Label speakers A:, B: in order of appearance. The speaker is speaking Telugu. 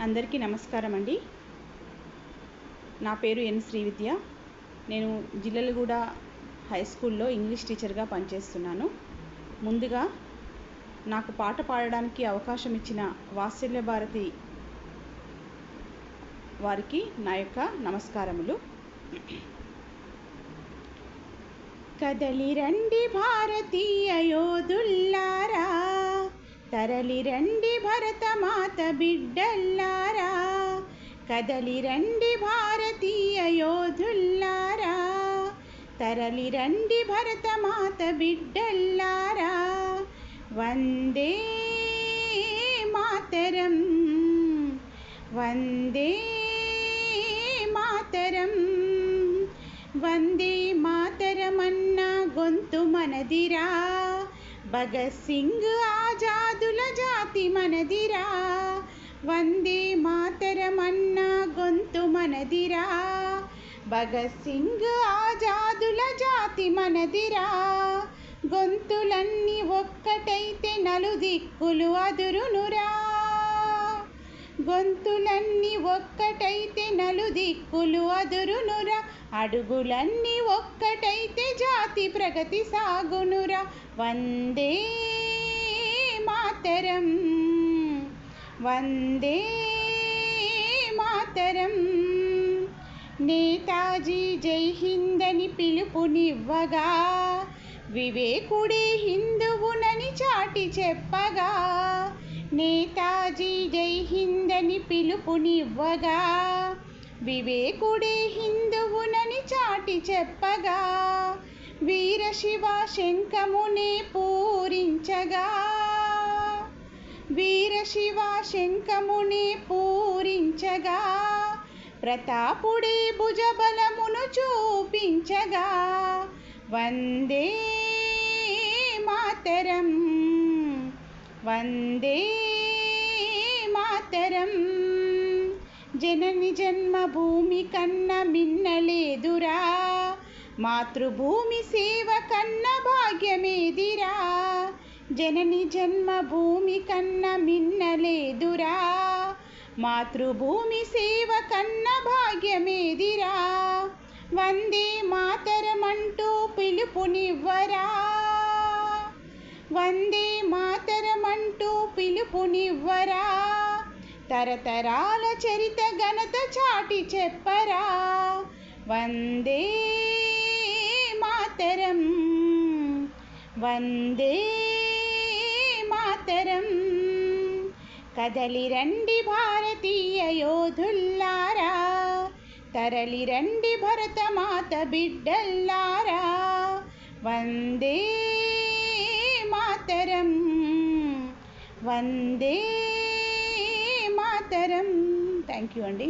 A: అందరికీ నమస్కారం అండి నా పేరు ఎన్ శ్రీవిద్య. నేను జిల్లలగూడ హై స్కూల్లో ఇంగ్లీష్ టీచర్గా పనిచేస్తున్నాను. ముందుగా నాకు పాట పాడడానికి అవకాశం ఇచ్చిన వాత్సల్య భారతి వారికి నా యొక్క నమస్కారములు. కదలి రండి భారతి తరలి రండి భరతమాత బిడ్డల్లారా కదలి రండి భారతీయ యోధుల్లారా తరలి రండి భరతమాత బిడ్డల్లారా వందే మాతరం వందే మాతరం వందే మాతరమన్న గొంతు మనదిరా భగత్ సింగ్ ఆజాదుల జాతి మనదిరా. వందే మాతరమన్న గొంతు మనదిరా. భగత్ సింగ్ ఆజాదుల జాతి మనదిరా. గొంతులన్నీ ఒక్కటైతే నలుదిక్కులు అదురునురా. గొంతులన్నీ ఒక్కటైతే నలుదిక్కులు అదురునురా. అడుగులన్నీ ఒక్కటైతే జాతి ప్రగతి సాగునురా. వందే మాతరం వందే మాతరం. నేతాజీ జై హిందని పిలుపునివ్వగా వివేకుడే హిందువునని చాటి చెప్పగా నేతాజీ జై హిందని పిలుపునివ్వగా వివేకుడే హిందువునని చాటి చెప్పగా వీరశివ శంఖమునే పూరించగా. వీరశివ శంఖమునే పూరించగా ప్రతాపుడే భుజబలమును చూపించగా వందే మాతరం వందే మాతరం జనని జన్మభూమి కన్న మిన్నలేదురా. మాతృభూమి సేవ కన్న భాగ్యమేదిరా. జనని జన్మభూమి కన్న మిన్నలేదురా. మాతృభూమి సేవ కన్న భాగ్యమేదిరా. వందే మాతరమంటూ పిలుపునివ్వరా. వందే మాతరమంటూ పిలుపునివ్వరా. తరతరాల చరిత ఘనత చాటి చెప్పరా. వందే మాతరం వందే మాతరం. కదలి రండి భారతీయ యోధుల్లారా తరలి రండి భరతమాత బిడ్డల్లారా. వందే మాతరం వందే మాతరం థ్యాంక్ యూ అండి.